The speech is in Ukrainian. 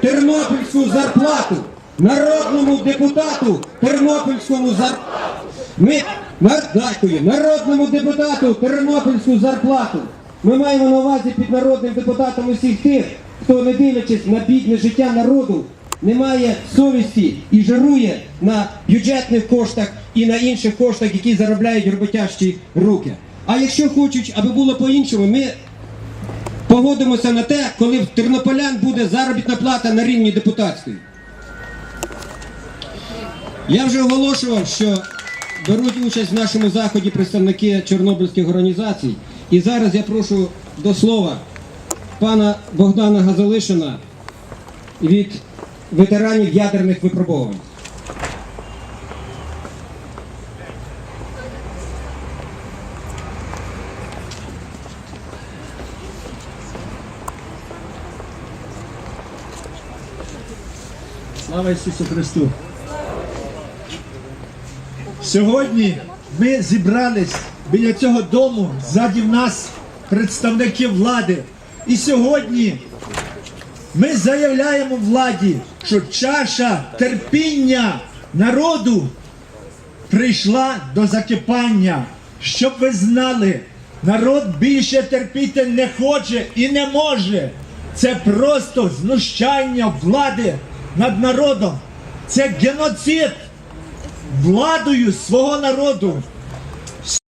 тернопільську зарплату. Народному депутату тернопільському зарплату. Ми народному депутату тернопільську зарплату. Ми маємо на увазі під народним депутатом усіх тих, хто не дивлячись на бідне життя народу, не має совісті і жарує на бюджетних коштах і на інших коштах, які заробляють роботящі руки. А якщо хочуть, аби було по-іншому, ми погодимося на те, коли в тернополян буде заробітна плата на рівні депутатської. Я вже оголошував, що беруть участь в нашому заході представники чорнобильських організацій. І зараз я прошу до слова пана Богдана Газалишина від ветеранів ядерних випробувань. Слава Ісусу Христу! Сьогодні ми зібрались біля цього дому, ззаді в нас представники влади. І сьогодні ми заявляємо владі, що чаша терпіння народу прийшла до закипання. Щоб ви знали, народ більше терпіти не хоче і не може. Це просто знущання влади над народом. Це геноцид владою свого народу.